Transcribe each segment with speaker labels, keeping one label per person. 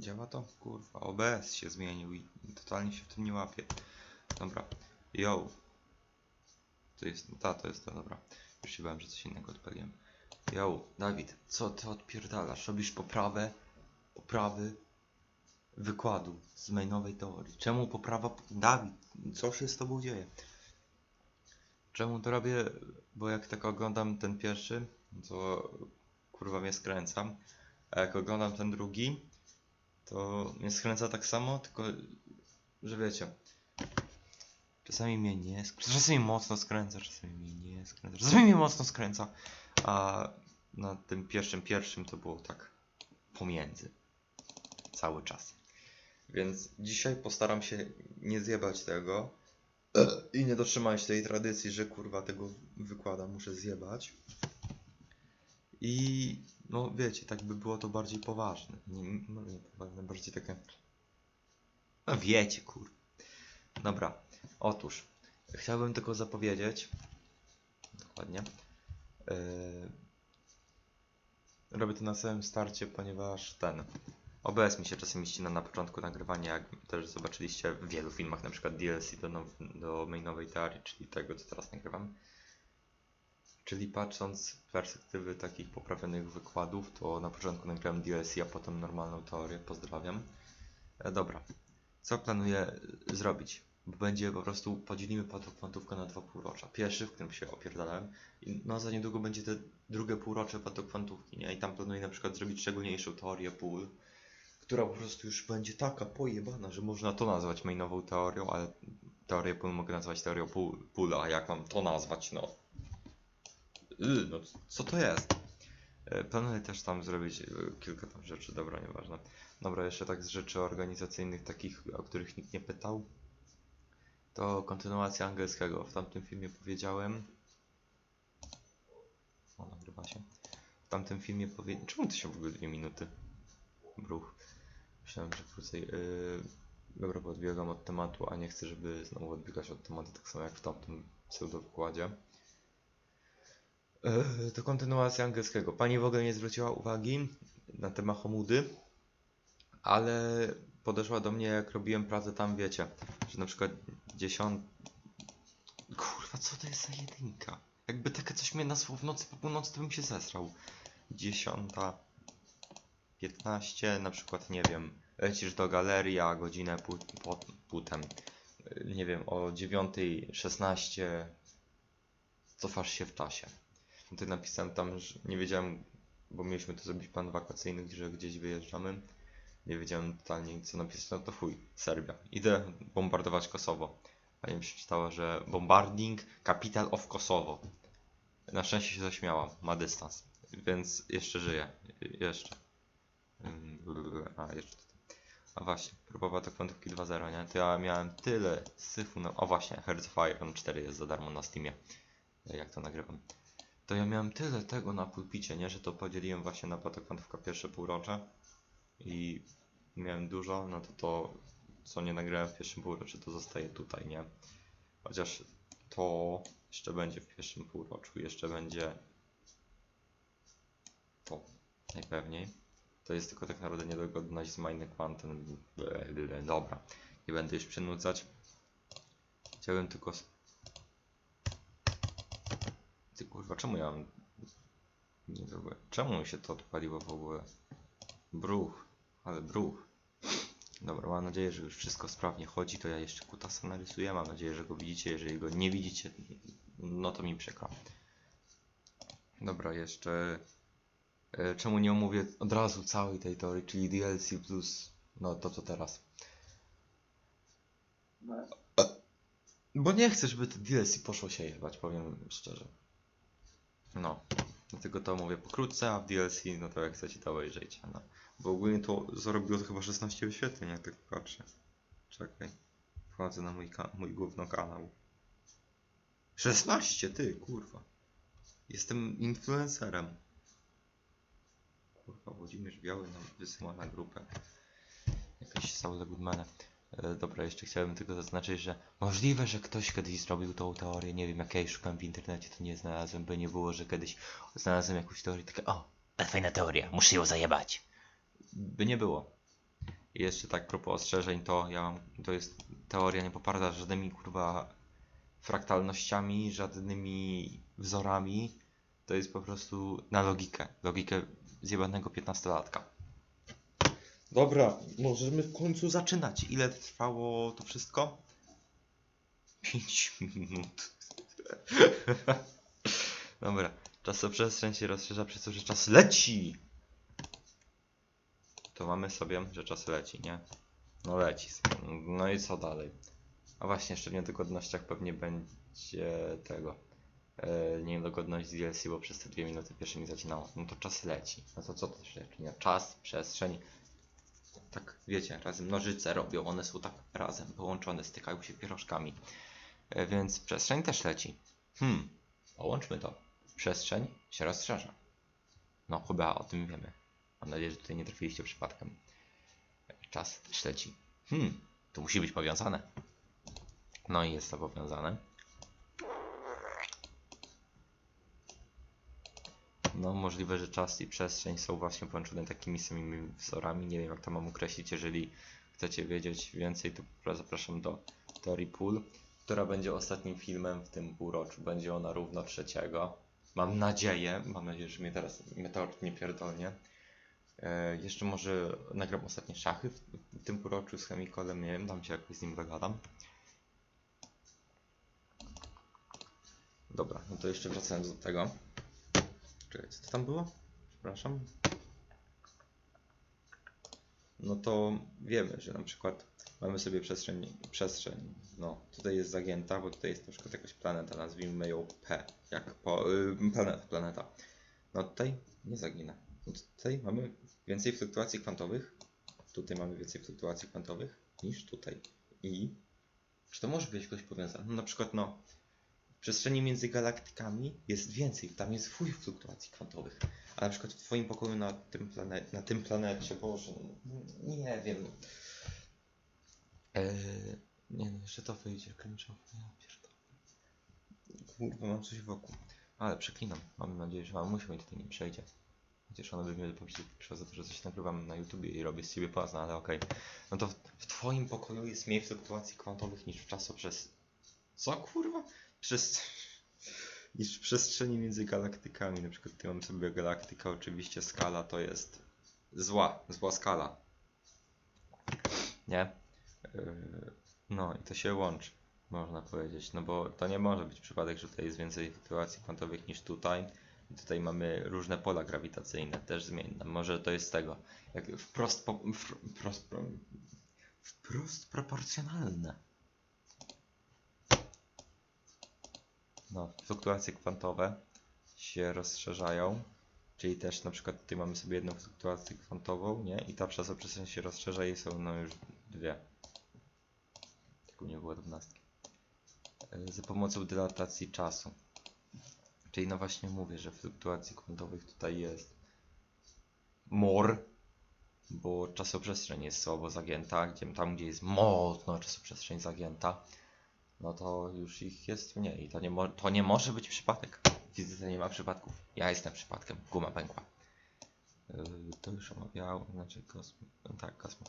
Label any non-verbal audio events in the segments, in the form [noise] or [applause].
Speaker 1: Działa to? Kurwa, OBS się zmienił i totalnie się w tym nie łapie. Dobra. Yo. To jest, ta, to jest to, dobra. Już się bałem, że coś innego odpaliłem. Yo, Dawid, co ty odpierdalasz? Robisz poprawę, poprawy wykładu z mainowej teorii. Czemu poprawa... Dawid, co się z tobą dzieje? Czemu to robię? Bo jak tak oglądam ten pierwszy, to kurwa mnie skręcam. A jak oglądam ten drugi, to mnie skręca tak samo, tylko że wiecie. Czasami mnie nie skręca, czasami mocno skręca, czasami mnie nie skręca, czasami mnie mocno skręca. A na tym pierwszym, pierwszym to było tak pomiędzy. Cały czas. Więc dzisiaj postaram się nie zjebać tego [clears throat] i nie dotrzymać tej tradycji, że kurwa tego wykłada muszę zjebać. I no wiecie, tak by było to bardziej poważne. Nie, no nie poważne, bardziej takie. No wiecie, kur. Dobra, otóż chciałbym tylko zapowiedzieć. Dokładnie. Yy, robię to na samym starcie, ponieważ ten. OBS mi się czasami ścina na początku nagrywania, jak też zobaczyliście w wielu filmach, na przykład DLC do, do mainowej teorii, czyli tego, co teraz nagrywam. Czyli patrząc z perspektywy takich poprawionych wykładów, to na początku nagrałem DLC, a potem normalną teorię. Pozdrawiam. E, dobra. Co planuję y, zrobić? Będzie po prostu, podzielimy patokwantówkę na dwa półrocza. Pierwszy, w którym się opierdalałem, i no za niedługo będzie te drugie półrocze patokwantówki, nie? I tam planuję na przykład zrobić szczególniejszą teorię pól, która po prostu już będzie taka pojebana, że można to nazwać mainową teorią, ale teorię pól mogę nazwać teorią pól a jak mam to nazwać, no Yy, no co to jest? E, Planuję też tam zrobić e, kilka tam rzeczy, dobra, nieważne. Dobra, jeszcze tak z rzeczy organizacyjnych, takich, o których nikt nie pytał. To kontynuacja angielskiego. W tamtym filmie powiedziałem. O, nagrywa się. W tamtym filmie powiedziałem. Czemu to się w ogóle dwie minuty? Bruch. Myślałem, że krócej. Yy... Dobra, bo odbiegam od tematu, a nie chcę, żeby znowu odbiegać od tematu, tak samo jak w tamtym pseudo wykładzie. Eee, To kontynuacja angielskiego. Pani w ogóle nie zwróciła uwagi na temat Homudy, ale podeszła do mnie jak robiłem pracę tam, wiecie, że na przykład dziesiąt... Kurwa, co to jest za jedynka? Jakby takie coś mnie nasło w nocy po północy, to bym się zesrał. Dziesiąta... 15, na przykład, nie wiem, lecisz do galerii, a godzinę pu- po, potem, yy, nie wiem, o 9.16 cofasz się w czasie. Tutaj napisałem tam, że nie wiedziałem, bo mieliśmy to zrobić plan wakacyjny, że gdzieś wyjeżdżamy. Nie wiedziałem totalnie co napisać, no to chuj, Serbia. Idę bombardować Kosowo. Pani przeczytała, że bombarding capital of Kosovo. Na szczęście się zaśmiała, ma dystans, więc jeszcze żyje. Jeszcze. A, jeszcze. A właśnie, próbowa to kwantówki 2.0, nie? To ja miałem tyle syfu na... O właśnie, Hearts of Iron 4 jest za darmo na Steamie. Jak to nagrywam to ja miałem tyle tego na pulpicie, nie, że to podzieliłem właśnie na patokwantówka pierwsze półrocze i miałem dużo, no to to, co nie nagrałem w pierwszym półroczu, to zostaje tutaj, nie? Chociaż to jeszcze będzie w pierwszym półroczu, jeszcze będzie to najpewniej. To jest tylko tak naprawdę niedogodność z Mine Quantum. Dobra, nie będę już przynudzać. Chciałem tylko ty kurwa, czemu ja mam... Nie zrobię. Czemu mi się to odpaliło w ogóle? Bruch, ale bruch. Dobra, mam nadzieję, że już wszystko sprawnie chodzi, to ja jeszcze kutasa narysuję, mam nadzieję, że go widzicie, jeżeli go nie widzicie, no to mi przykro. Dobra, jeszcze... e, Czemu nie omówię od razu całej tej teorii, czyli DLC plus... No to co teraz? Bo nie chcę, żeby to DLC poszło się jebać, powiem szczerze. No, dlatego to mówię pokrótce, a w DLC, no to jak chcecie to obejrzyjcie, no. Bo ogólnie to zarobiło to chyba 16 wyświetleń, jak tak patrzę. Czekaj, wchodzę na mój, mój główny kanał. 16, ty, kurwa. Jestem influencerem. Kurwa, Włodzimierz Biały nam wysyła na grupę. Jakaś Saula Goodmana. E, Dobra, jeszcze chciałbym tylko zaznaczyć, że możliwe, że ktoś kiedyś zrobił tą teorię, nie wiem, jak ja jej w internecie, to nie znalazłem, by nie było, że kiedyś znalazłem jakąś teorię, takie o,
Speaker 2: fajna teoria, muszę ją zajebać.
Speaker 1: by nie było. I jeszcze tak propos ostrzeżeń, to ja mam, to jest teoria nie poparta żadnymi kurwa fraktalnościami, żadnymi wzorami. To jest po prostu na logikę. Logikę zjebanego 15-latka. Dobra, możemy w końcu zaczynać. Ile trwało to wszystko? 5 minut. [laughs] Dobra, czasoprzestrzeń się rozszerza przez to, że czas leci. To mamy sobie, że czas leci, nie? No leci. No i co dalej? A właśnie, jeszcze w niedogodnościach pewnie będzie tego. E, niedogodność z DLC, bo przez te dwie minuty pierwsze mi zacinało. No to czas leci. No to co to się? Nie? Czas, przestrzeń. Tak, wiecie, razem nożyce robią, one są tak razem połączone, stykają się pierożkami. E, więc przestrzeń też leci. Hmm, połączmy to. Przestrzeń się rozszerza. No, chyba o tym wiemy. Mam nadzieję, że tutaj nie trafiliście przypadkiem. Czas też leci. Hmm, to musi być powiązane. No i jest to powiązane. No, możliwe, że czas i przestrzeń są właśnie połączone takimi samymi wzorami. Nie wiem, jak to mam określić. Jeżeli chcecie wiedzieć więcej, to zapraszam do Teorii Pool, która będzie ostatnim filmem w tym półroczu. Będzie ona równo trzeciego. Mam nadzieję, mam nadzieję, że mnie teraz meteor nie pierdolnie. E, jeszcze może nagram ostatnie szachy w, w tym półroczu z Chemikolem, nie wiem, tam się jakoś z nim dogadam. Dobra, no to jeszcze wracając do tego. Co to tam było? Przepraszam. No to wiemy, że na przykład mamy sobie przestrzeń, przestrzeń, no tutaj jest zagięta, bo tutaj jest na przykład jakaś planeta, nazwijmy ją P, jak po, y, planeta. No tutaj nie zagina. No tutaj mamy więcej fluktuacji kwantowych, tutaj mamy więcej fluktuacji kwantowych niż tutaj. I czy to może być jakoś powiązane? No na przykład no przestrzeni między galaktykami jest więcej, tam jest wuj fluktuacji kwantowych. A na przykład w Twoim pokoju na tym, plane na tym planecie, Boże, no, nie wiem. Eee, nie no, jeszcze to wyjdzie, kończę. Ja pierdolę. Kurwa, mam coś wokół. Ale przeklinam. Mam nadzieję, że mamusia mi tutaj nie przejdzie. Chociaż ona by mnie powiedzieć za to, że coś nagrywam na YouTubie i robię z siebie płazna, ale okej. No to w, w Twoim pokoju jest mniej fluktuacji kwantowych niż w czasu przez... Co kurwa? Przez... niż w przestrzeni między galaktykami. Na przykład tutaj mamy sobie galaktyka, oczywiście skala to jest zła, zła skala. Nie? Yy, No i to się łączy, można powiedzieć. No bo to nie może być przypadek, że tutaj jest więcej fluktuacji kwantowych niż tutaj. I tutaj mamy różne pola grawitacyjne, też zmienne. Może to jest z tego, jak wprost, po, wprost, pro- wprost proporcjonalne. No, fluktuacje kwantowe się rozszerzają, czyli też na przykład tutaj mamy sobie jedną fluktuację kwantową, nie? I ta czasoprzestrzeń się rozszerza i są no już dwie. Tylko nie było dwunastki. E, Za pomocą dylatacji czasu. Czyli no właśnie mówię, że fluktuacji kwantowych tutaj jest more, bo czasoprzestrzeń jest słabo zagięta, gdzie tam gdzie jest mocno czasoprzestrzeń zagięta, no to już ich jest mniej. To nie, to nie może być przypadek. W fizyce nie ma przypadków. Ja jestem przypadkiem. Guma pękła. Yy, to już omawiał, znaczy kosmos. Tak, kosmos.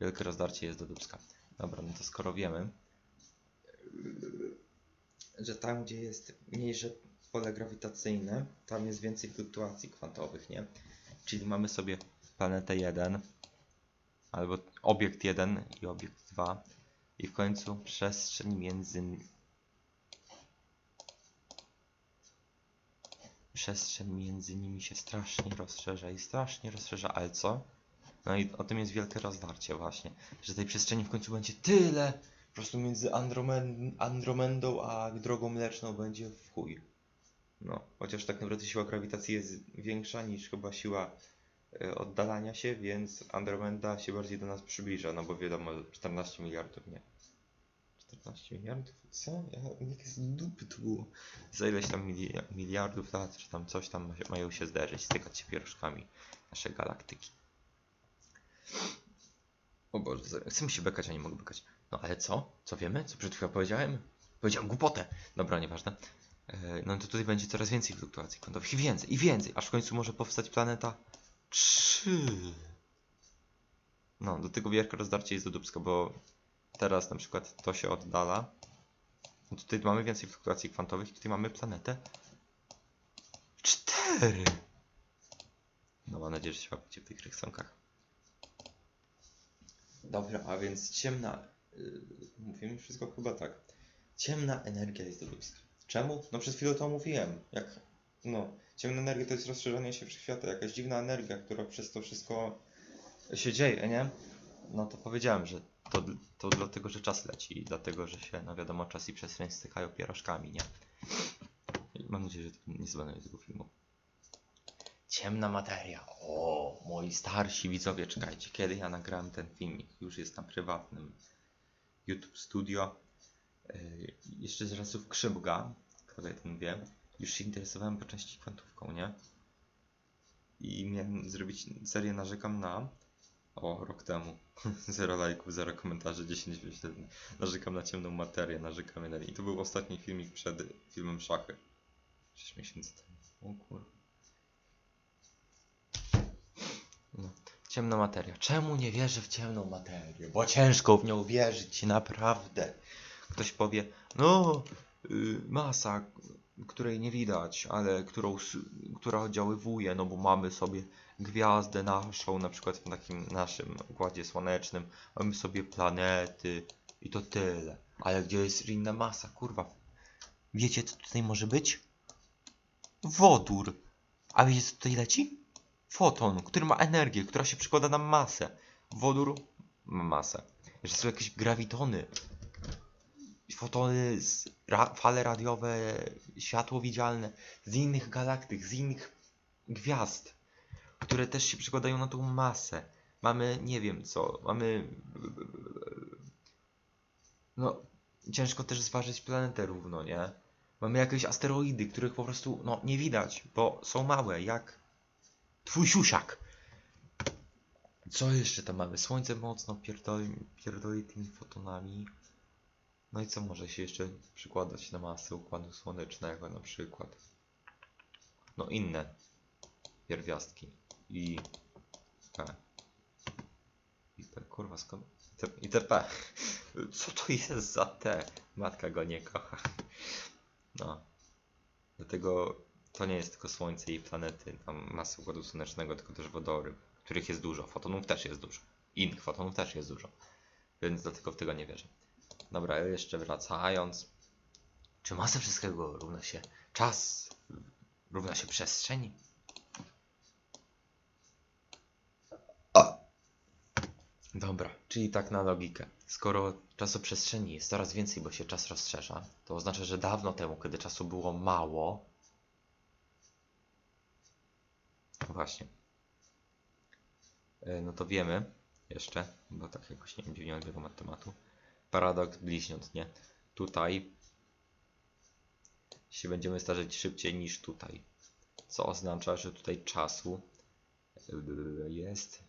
Speaker 1: Wielkie rozdarcie jest do Dubska. Dobra, no to skoro wiemy, yy, że tam gdzie jest mniejsze pole grawitacyjne, tam jest więcej fluktuacji kwantowych, nie? Czyli mamy sobie planetę 1, albo obiekt 1 i obiekt 2 i w końcu przestrzeń między przestrzeń między nimi się strasznie rozszerza i strasznie rozszerza, ale co? No i o tym jest wielkie rozdarcie właśnie, że tej przestrzeni w końcu będzie tyle, po prostu między Andromen Andromendą a drogą mleczną będzie w chuj. No, chociaż tak naprawdę siła grawitacji jest większa niż chyba siła oddalania się, więc Andromeda się bardziej do nas przybliża, no bo wiadomo, 14 miliardów, nie. 14 miliardów? Co? Ja, jakie dupy to było? Za ileś tam mili- miliardów lat, czy tam coś tam mają się zderzyć, stykać się pierożkami nasze galaktyki. O Boże, chcę mi się bekać, a nie mogę bekać. No ale co? Co wiemy? Co przed chwilą powiedziałem? Powiedziałem głupotę! Dobra, nieważne. E, No to tutaj będzie coraz więcej fluktuacji kwantowych i więcej, i więcej, aż w końcu może powstać planeta 3. No, do tego wielkie rozdarcie jest do bo teraz na przykład to się oddala. No tutaj mamy więcej fluktuacji kwantowych i tutaj mamy planetę. Cztery! No mam nadzieję, że się łapiecie w tych rysunkach. Dobra, a więc ciemna... Yy, mówimy wszystko chyba tak. Ciemna energia jest do. Czemu? No przed chwilą to mówiłem. Jak... No, ciemna energia to jest rozszerzanie się wszechświata, jakaś dziwna energia, która przez to wszystko się dzieje, nie? No to powiedziałem, że to, to dlatego, że czas leci i dlatego, że się, no wiadomo, czas i przestrzeń stykają pierożkami, nie? Mam nadzieję, że to nie zbanuję tego filmu. Ciemna materia. O, moi starsi widzowie, czekajcie, kiedy ja nagrałem ten filmik? Już jest na prywatnym YouTube Studio. Yy, jeszcze z czasów Krzybga, kto wie, ten wie, już się interesowałem po części kwantówką, nie? I miałem zrobić serię narzekam na o, rok temu. [laughs] Zero lajków, zero komentarzy, 10 wyświetleń. Narzekam na ciemną materię, narzekam na... I to był ostatni filmik przed filmem Szachy. 6 miesięcy temu. O kurwa. No. Ciemna materia. Czemu nie wierzę w ciemną materię? Bo ciężko w nią wierzyć, naprawdę. Ktoś powie, no, y, masa, której nie widać, ale którą, która oddziaływuje, no bo mamy sobie gwiazdę naszą, na przykład w takim naszym układzie słonecznym, mamy sobie planety i to tyle. Ale gdzie jest inna masa, kurwa? Wiecie co tutaj może być? Wodór. A wiecie co tutaj leci? Foton, który ma energię, która się przykłada na masę. Wodór ma masę. Że są jakieś grawitony. Fotony, ra fale radiowe, światło widzialne z innych galaktyk, z innych gwiazd, które też się przekładają na tą masę. Mamy, nie wiem co, mamy. No, ciężko też zważyć planetę równo, nie? Mamy jakieś asteroidy, których po prostu, no, nie widać, bo są małe, jak twój siusiak. Co jeszcze tam mamy? Słońce mocno pierdoli, pierdoli tymi fotonami. No i co może się jeszcze przykładać na masę układu słonecznego na przykład? No inne pierwiastki. I P. I P, kurwa skąd? Te- I TP. [laughs] Co to jest za T? Matka go nie kocha. No. Dlatego to nie jest tylko Słońce i planety, tam masy układu słonecznego, tylko też wodory, których jest dużo. Fotonów też jest dużo. Innych fotonów też jest dużo. Więc dlatego w tego nie wierzę. Dobra, jeszcze wracając. Czy masa wszystkiego równa się czas? Równa się przestrzeń? Dobra, czyli tak na logikę. Skoro czasoprzestrzeni jest coraz więcej, bo się czas rozszerza, to oznacza, że dawno temu, kiedy czasu było mało. Właśnie. E, No to wiemy jeszcze, bo tak jakoś nie wiem, dziwnie od tematu. Paradoks bliźniąt, nie? Tutaj się będziemy starzeć szybciej niż tutaj. Co oznacza, że tutaj czasu yy, jest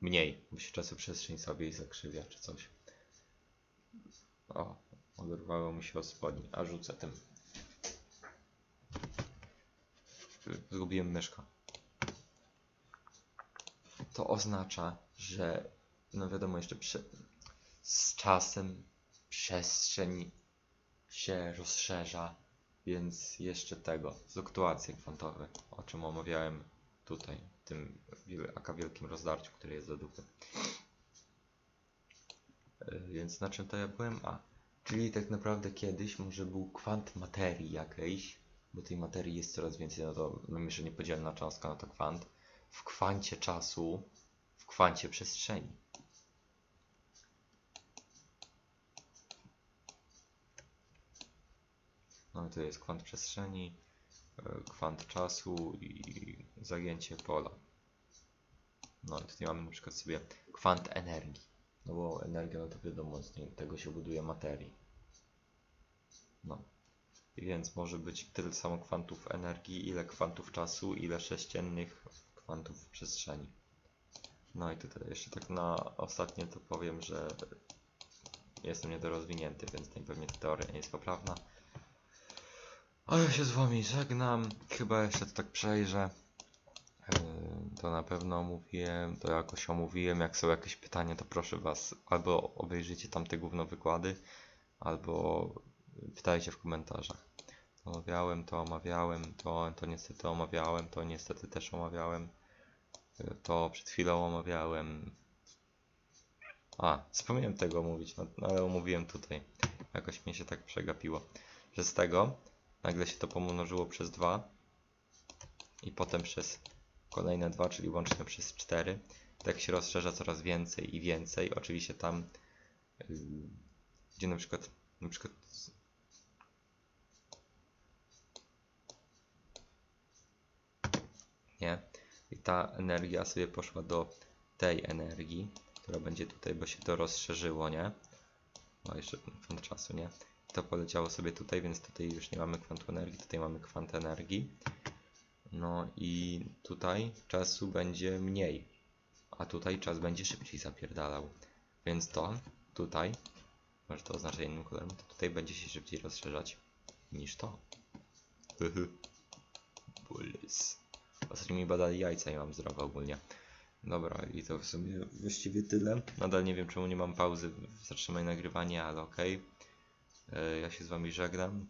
Speaker 1: mniej, bo się czasoprzestrzeń sobie zakrzywia czy coś. O, oderwało mi się od spodni, a rzucę tym. Zgubiłem myszkę. To oznacza, że no wiadomo jeszcze. Z czasem przestrzeń się rozszerza, więc jeszcze tego, fluktuacje kwantowe, o czym omawiałem tutaj, w tym wielkim rozdarciu, które jest do dupy. E, Więc na czym to ja byłem? A, czyli tak naprawdę kiedyś może był kwant materii jakiejś, bo tej materii jest coraz więcej, no to no myślę niepodzielna cząstka, no to kwant. W kwancie czasu, w kwancie przestrzeni. No i to jest kwant przestrzeni, e, kwant czasu i zagięcie pola. No i tutaj mamy na przykład sobie kwant energii. No bo energia, no to wiadomo, z tego się buduje materii. No. I więc może być tyle samo kwantów energii, ile kwantów czasu, ile sześciennych kwantów przestrzeni. No i tutaj jeszcze tak na ostatnie to powiem, że jestem niedorozwinięty, więc najpewniej ta teoria nie jest poprawna. A ja się z wami żegnam. Chyba jeszcze to tak przejrzę. Yy, To na pewno omówiłem, to jakoś omówiłem. Jak są jakieś pytania, to proszę Was albo obejrzyjcie tamte gówno wykłady, albo pytajcie w komentarzach. Omawiałem, to omawiałem, to, to niestety omawiałem, to niestety też omawiałem. Y, To przed chwilą omawiałem. A, zapomniałem tego omówić, no, ale omówiłem tutaj. Jakoś mi się tak przegapiło. Że z tego nagle się to pomnożyło przez 2 i potem przez kolejne 2, czyli łącznie przez 4. Tak się rozszerza coraz więcej i więcej. Oczywiście tam, yy, gdzie na przykład, na przykład nie. I ta energia sobie poszła do tej energii, która będzie tutaj, bo się to rozszerzyło, nie? No jeszcze ten czasu, nie? To poleciało sobie tutaj, więc tutaj już nie mamy kwantu energii, tutaj mamy kwant energii. No i tutaj czasu będzie mniej, a tutaj czas będzie szybciej zapierdalał. Więc to tutaj, może to oznacza innym kolorem, to tutaj będzie się szybciej rozszerzać niż to. Hyhy. Bullys. Ostatnio mi badali jajca i mam zdrowe ogólnie. Dobra, i to w sumie właściwie tyle. Nadal nie wiem czemu nie mam pauzy, zatrzymaj nagrywanie, ale okej. E, Ja się z wami żegnam.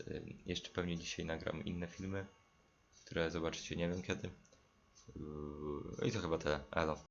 Speaker 1: E, Jeszcze pewnie dzisiaj nagram inne filmy, które zobaczycie nie wiem kiedy. Yy, I to chyba tyle. Elo.